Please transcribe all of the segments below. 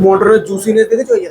মটরের জুসিনেস দেখেছ ওই যে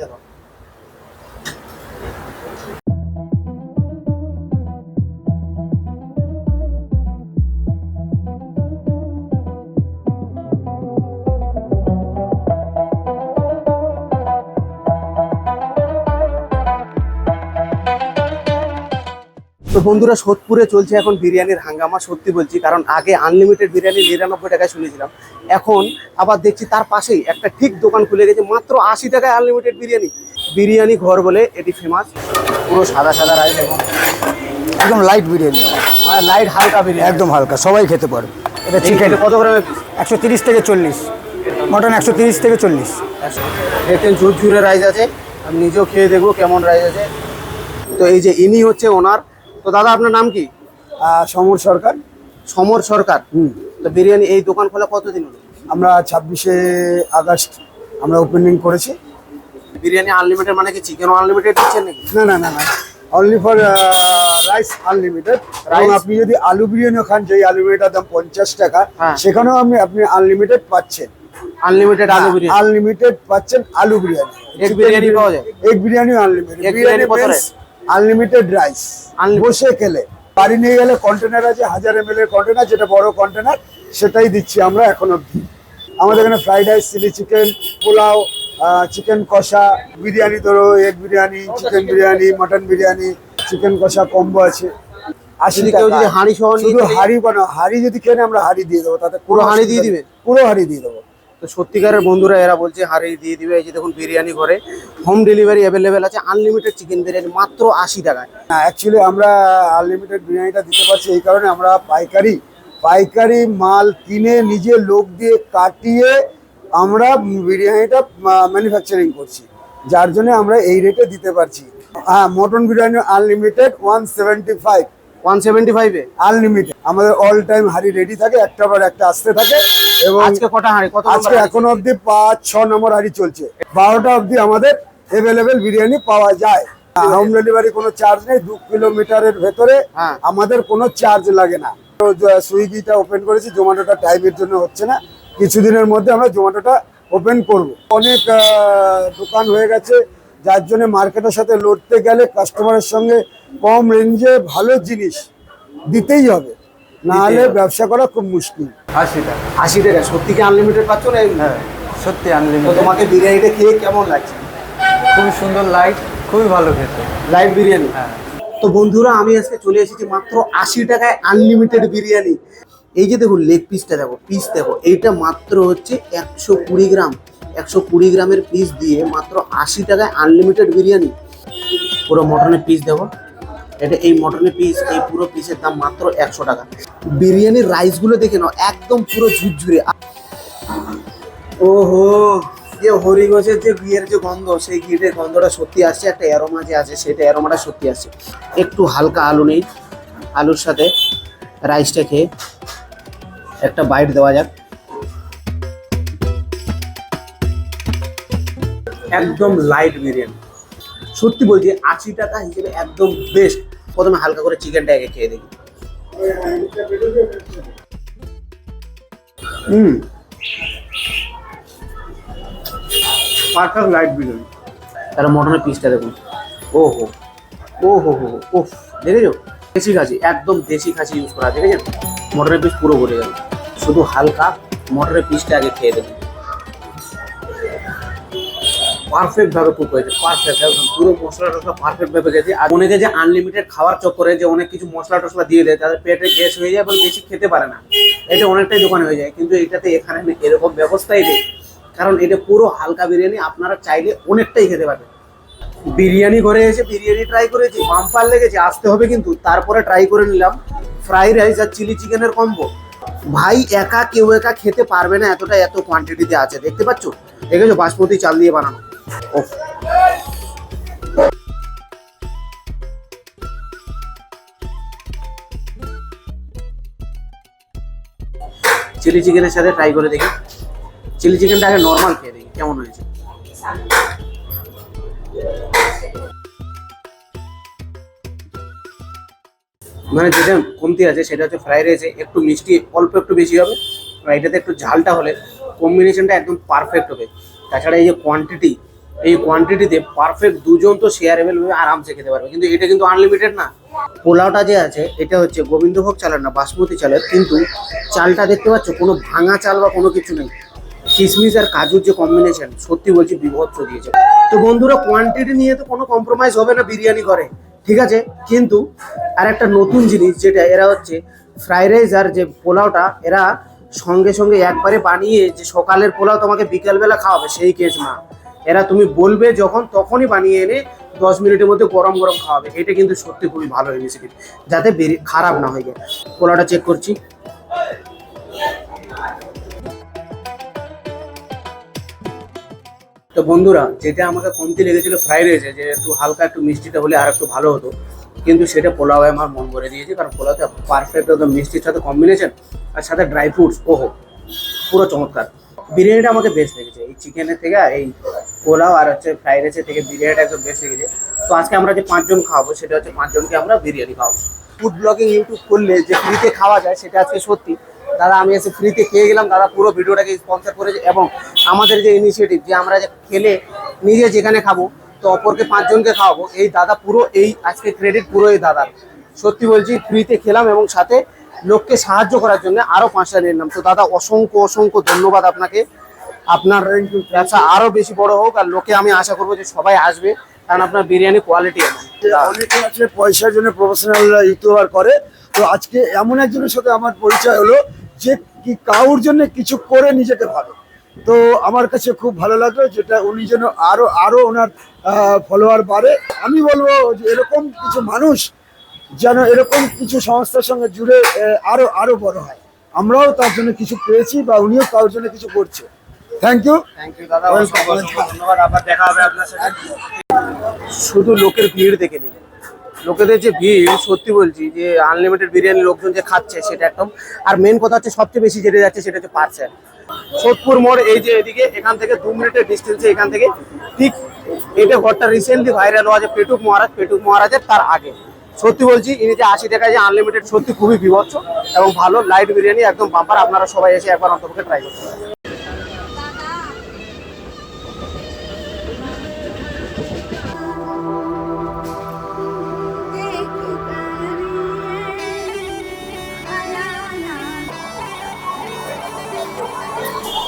তো বন্ধুরা সোদপুরে চলছে এখন বিরিয়ানির হাঙ্গামা সত্যি বলছি কারণ আগে আনলিমিটেড বিরিয়ানি নিরানব্বই টাকায় শুনেছিলাম। এখন আবার দেখছি তার পাশেই একটা ঠিক দোকান খুলে গেছে মাত্র আশি টাকায় আনলিমিটেড বিরিয়ানি। বিরিয়ানি ঘর বলে এটি ফেমাস পুরো সাদা সাদা রাইস এবং একদম লাইট বিরিয়ানি। মানে লাইট হালকা বিরিয়ানি। একদম হালকা সবাই খেতে পারবে। এটা চিকেন কত গ্রামের পিস একশো তিরিশ থেকে চল্লিশ। মটন একশো তিরিশ থেকে চল্লিশ। দেখছেন ঝুরঝুরে রাইস আছে। আমি নিজেও খেয়ে দেখব কেমন রাইস আছে। তো এই যে ইনি হচ্ছে ওনার তো দাদা আপনার নাম কি? সমর সরকার। সমর সরকার। হুম। তো বিরিয়ানি এই দোকান খোলা কতদিন হলো? আমরা ছাব্বিশে আগস্ট আমরা ওপেনিং করেছি। বিরিয়ানি আনলিমিটেড মানে কি চিকেনও আনলিমিটেড দিচ্ছেন নাকি? না না না না। অনলি ফর রাইস আনলিমিটেড এবং আপনি যদি আলু বিরিয়ানিও খান যেই আলু বিরিয়ানিটার দাম পঞ্চাশ টাকা হ্যাঁ। সেখানেও আপনি আপনি আনলিমিটেড পাচ্ছেন। আনলিমিটেড আলু বিরিয়ানি? আনলিমিটেড পাচ্ছেন আলু বিরিয়ানি। Egg বিরিয়ানি পাওয়া যায়? Egg biryani unlimited biryani unlimited rice? বসে খেলে। বাড়ি নিয়ে গেলে কন্টেনার আছে হাজার এম এর কন্টেনার যেটা বড় কন্টেনার সেটাই দিচ্ছি আমরা এখন অব্দি আমাদের এখানে fried rice chilli chicken pulao chicken কষা বিরিয়ানি ধরো egg biryani chicken biryani mutton biryani chicken কষা কম্বো আছে। আশি কেউ টাকা। যদি হাঁড়ি সহ নিয়ে শুধু হাঁড়ি বানাও। হাঁড়ি যদি কেনে আমরা হাঁড়ি দিয়ে দেবো তাতে পুরো হাঁড়ি দিয়ে দিবেন? পুরো হাঁড়ি দিয়ে দেবো। তো সত্যিকারের বন্ধুরা এরা বলছে হারিয়ে দিয়ে দিবে এই যে দেখুন বিরিয়ানি ঘরে। হোম ডেলিভারি অ্যাভেলেবেল আছে আনলিমিটেড চিকেন বিরিয়ানি মাত্র আশি টাকায়। না অ্যাকচুয়ালি আমরা আনলিমিটেড বিরিয়ানিটা দিতে পারছি এই কারণে আমরা পাইকারি পাইকারি মাল কিনে নিজে লোক দিয়ে কাটিয়ে আমরা বিরিয়ানিটা ম্যানুফ্যাকচারিং করছি। যার জন্য আমরা এই রেটে দিতে পারছি। হ্যাঁ mutton biryani unlimited one seventy five one seventy ফাইভে আনলিমিটেড আমাদের অল টাইম হাড়ি রেডি থাকে একটা পর একটা আসতে থাকে। এবং আজকে এখন পাঁচ ছ নম্বর হাড়ি চলছে। বারোটা অবধি আমাদের অ্যাভেলেবেল বিরিয়ানি পাওয়া যায়। হোম ডেলিভারি কোনো চার্জ নেই দু কিলোমিটারের ভেতরে হ্যাঁ। আমাদের কোনো চার্জ লাগে না। সুইগিটা ওপেন করেছি জোম্যাটোটা টাইমের জন্য হচ্ছে না। কিছুদিনের মধ্যে আমরা জোম্যাটোটা ওপেন করব। অনেক দোকান হয়ে গেছে যার জন্য মার্কেটের সাথে লড়তে গেলে কাস্টমারের সঙ্গে কম রেঞ্জে ভালো জিনিস দিতেই হবে। না হলে ব্যবসা করা খুব মুশকিল। আশি টাকা আশি টাকা সত্যি কি আনলিমিটেড পাচ্ছ না হ্যাঁ সত্যি আনলিমিটেড তোমাকে বিরিয়ানিটা খেয়ে কেমন লাগছে? খুবই সুন্দর লাইট খুবই ভালো খেতে। লাইট বিরিয়ানি? হ্যাঁ। তো বন্ধুরা আমি আজকে চলে এসেছি মাত্র আশি টাকায় আনলিমিটেড বিরিয়ানি। এই যে দেখুন লেগ পিসটা দেখো পিস দেখো এইটা মাত্র হচ্ছে একশো কুড়ি গ্রাম। একশো কুড়ি গ্রামের পিস দিয়ে মাত্র আশি টাকায় আনলিমিটেড বিরিয়ানি। পুরো মটনের পিস দেখো। এটা এই মটনের পিস এই পুরো পিসের দাম মাত্র একশো টাকা। বিরিয়ানির রাইসগুলো দেখে নাও একদম পুরো ঝুরঝুরে। ওহো যে হরিগঞ্জের যে ঘিয়ের যে গন্ধ সেই ঘিয়ের গন্ধটা সত্যি আসছে একটা অ্যারোমা যে আছে সেটা অ্যারোমাটা সত্যি আসছে। একটু হালকা আলু নেই আলুর সাথে রাইসটা খেয়ে একটা বাইট দেওয়া যাক। একদম লাইট বিরিয়ানি। সত্যি বলছি আশি টাকা হিসেবে একদম বেস্ট প্রথমে হালকা করে চিকেনটা আগে খেয়ে দেখি। হুম। Perfect light biryani. তার মটনের পিসটা দেখুন। ও হো ও হো হো ও দেখেছ? দেশি খাসি একদম দেশি খাসি ইউজ করা দেখেছেন? মটনের পিস পুরো ভরে গেল। শুধু হালকা মটনের পিসটা আগে খেয়ে দেখুন। পারফেক্ট ভাবে কুক হয়েছে। পারফেক্ট একদম পুরো মশলা টসলা পারফেক্ট ভাবে গেছে আর অনেকে যে আনলিমিটেড খাওয়ার চক্করে যে অনেক কিছু মশলা টসলা দিয়ে দেয়, তাদের পেটে গ্যাস হয়ে যায় এবং বেশি খেতে পারে না। এটা অনেকটাই দোকানে হয়ে যায়। কিন্তু এটাতে এখানে এরকম ব্যবস্থাই নেই। কারণ এটা পুরো হালকা বিরিয়ানি, আপনারা চাইলে অনেকটাই খেতে পারবেন। বিরিয়ানি ঘরে এসে বিরিয়ানি ট্রাই করেছি, বাম্পার লেগেছে, আসতে হবে কিন্তু। তারপরে ট্রাই করে নিলাম। ফ্রাই রাইস আর চিলি চিকেনের কম্বো ভাই, একা কেউ একা খেতে পারবে না, এতটা এত কোয়ান্টিটিতে আছে। দেখতে পাচ্ছ? দেখেছ? বাসমতি চাল দিয়ে বানানো। চিলি চিকেনের সাথে ট্রাই করে দেখি। চিলি চিকেনটা আগে নর্মাল খেয়ে দেখি, কেমন হয়েছে? মানে যেটা কমতি আছে, সেটা হচ্ছে ফ্রাই রাইসে একটু মিষ্টি, অল্প একটু বেশি হবে। আর এটাতে একটু ঝালটা হলে কম্বিনেশনটা একদম পারফেক্ট হবে। তাছাড়া এই যে কোয়ান্টিটি এই কোয়ান্টিটিতে পারফেক্ট দুজন তো শেয়ারেবল ভাবে আরামসে খেতে পারবে। কিন্তু এটা কিন্তু আনলিমিটেড না। পোলাওটা যে আছে, এটা হচ্ছে গোবিন্দভোগ চালের না, বাসমতি চালের। কিন্তু চালটা দেখতে পাচ্ছ, কোনো ভাঙা চাল বা কোনো কিছু নেই। কিশমিশ আর কাজুর যে কম্বিনেশন সত্যি বলছি বিভৎস দিয়েছে। তো বন্ধুরা কোয়ান্টিটি নিয়ে তো কোনো কম্প্রোমাইজ হবে না, বিরিয়ানি করে। ঠিক আছে? কিন্তু আর একটা নতুন জিনিস, যেটা এরা হচ্ছে ফ্রাইড রাইস আর যে পোলাওটা, এরা সঙ্গে সঙ্গে একবারে বানিয়ে যে সকালের পোলাও তোমাকে বিকালবেলা খাওয়াবে, সেই কেস না। এরা তুমি বলবে যখন, তখনই বানিয়ে এনে দশ মিনিটের মধ্যে গরম গরম খাওয়াবে। এটা কিন্তু সত্যি খুবই ভালো ইনিশিয়েটিভ যাতে খারাপ না হয়ে যায়। পোলাওটা চেক করছি। তো বন্ধুরা, যেটা আমাকে কমতি লেগেছিল ফ্রাইড রাইসে যে একটু হালকা একটু মিষ্টিটা হলে আর একটু ভালো হতো। কিন্তু সেটা পোলাও আমার মন করে দিয়েছে, কারণ পোলাওতে পারফেক্ট একদম মিষ্টির সাথে কম্বিনেশন আর সাথে ড্রাই ফ্রুটস ওহো, পুরো চমৎকার। বিরিয়ানিটা আমাকে বেস্ট লেগেছে। এই চিকেনের থেকে এই পোলাও আর হচ্ছে ফ্রাইড রাইসের থেকে বিরিয়ানিটা একদম বেস্ট লেগেছে। তো আজকে আমরা যে পাঁচজন খাওয়াবো, সেটা হচ্ছে পাঁচজনকে আমরা বিরিয়ানি খাওয়াবো। ফুড ব্লগিং ইউটিউব করলে যে ফ্রিতে খাওয়া যায়, সেটা আজকে সত্যি। দাদা, আমি এসে ফ্রিতে খেয়ে গেলাম। দাদা, পুরো ভিডিওটাকে স্পন্সর করেছে এবং আমাদের যে ইনিশিয়েটিভ যে আমরা যে খেলে নিজে যেখানে খাব, তো অপরকে পাঁচজনকে খাওয়াবো, এই দাদা পুরো এই আজকে ক্রেডিট পুরো এই দাদার। সত্যি বলছি ফ্রিতে খেলাম এবং সাথে লোককে সাহায্য করার জন্য আরও পাঁচটা নিলাম। তো দাদা, অসংখ্য অসংখ্য ধন্যবাদ আপনাকে। আপনার ব্যবসা আরও বেশি বড় হোক, আর লোকে আমি আশা করব যে সবাই আসবে, কারণ আপনার বিরিয়ানি কোয়ালিটি অনেকে আছে পয়সার জন্য প্রফেশনাল ইউটিউবার করে। তো আজকে এমন একজনের সাথে আমার পরিচয় হলো, যে কি কাউর জন্য কিছু করে নিজেকে ভাবে তো আমার কাছে খুব ভালো লাগল যেটা উনি যেন আরও আরও ওনার ফলোয়ার বাড়ে। আমি বলব যে এরকম কিছু মানুষ যেন এরকম কিছু সংস্থার সঙ্গে জুড়ে আরও আরও বড় হয়। আমরাও তার জন্য কিছু পেয়েছি বা উনিও কারোর জন্য কিছু করছে। থ্যাংক ইউ শুধু লোকের ভিড় দেখে নিন। লোকেদের যে ভিড় সত্যি বলছি যে আনলিমিটেড বিরিয়ানি লোকজন যে খাচ্ছে সেটা একদম আর মেন কথা হচ্ছে সবচেয়ে বেশি যেটা যাচ্ছে সেটা হচ্ছে পার্সেল সোদপুর মোড় এই যে এদিকে এখান থেকে দু মিনিটের ডিস্টেন্সে এখান থেকে ঠিক এটা ঘরটা রিসেন্টলি ভাইরাল হওয়া যে পেটুক মহারাজ পেটুক মহারাজের তার আগে। সত্যি বলছি ইনি যে আশি টাকায় যে আনলিমিটেড সত্যি খুবই বিভৎস এবং ভালো লাইট বিরিয়ানি একদম বাম্পার আপনারা সবাই এসে একবার অন্তপক্ষে ট্রাই করতে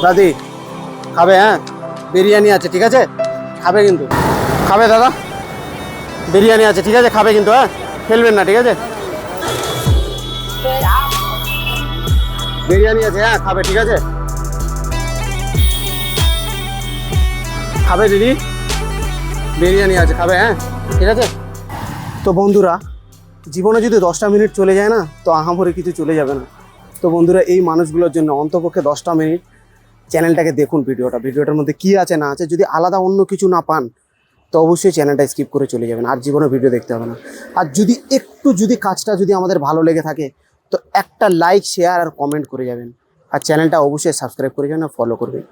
দাদি, খাবে হ্যাঁ? বিরিয়ানি আছে, ঠিক আছে? খাবে কিন্তু। খাবে দাদা? বিরিয়ানি আছে, ঠিক আছে? খাবে কিন্তু হ্যাঁ? ফেলবেন না, ঠিক আছে? বিরিয়ানি আছে হ্যাঁ খাবে, ঠিক আছে? খাবে দিদি? বিরিয়ানি আছে, খাবে হ্যাঁ? ঠিক আছে? তো বন্ধুরা, জীবনে যদি দশটা মিনিট চলে যায় না, তো আহামরি কিছু চলে যাবে না। তো বন্ধুরা, এই মানুষগুলোর জন্য অন্তপক্ষে দশটা মিনিট চ্যানেলটাকে দেখুন ভিডিওটা। ভিডিওটার মধ্যে কি আছে, না আছে, যদি আলাদা অন্য কিছু না পান, তো অবশ্যই চ্যানেলটা স্কিপ করে চলে যাবেন, আর জীবনে ভিডিও দেখতে হবে না। আর যদি একটু যদি কাজটা যদি আমাদের ভালো লেগে থাকে, তো একটা লাইক শেয়ার আর কমেন্ট করে যাবেন। আর চ্যানেলটা অবশ্যই সাবস্ক্রাইব করে যাবেন আর ফলো করবেন।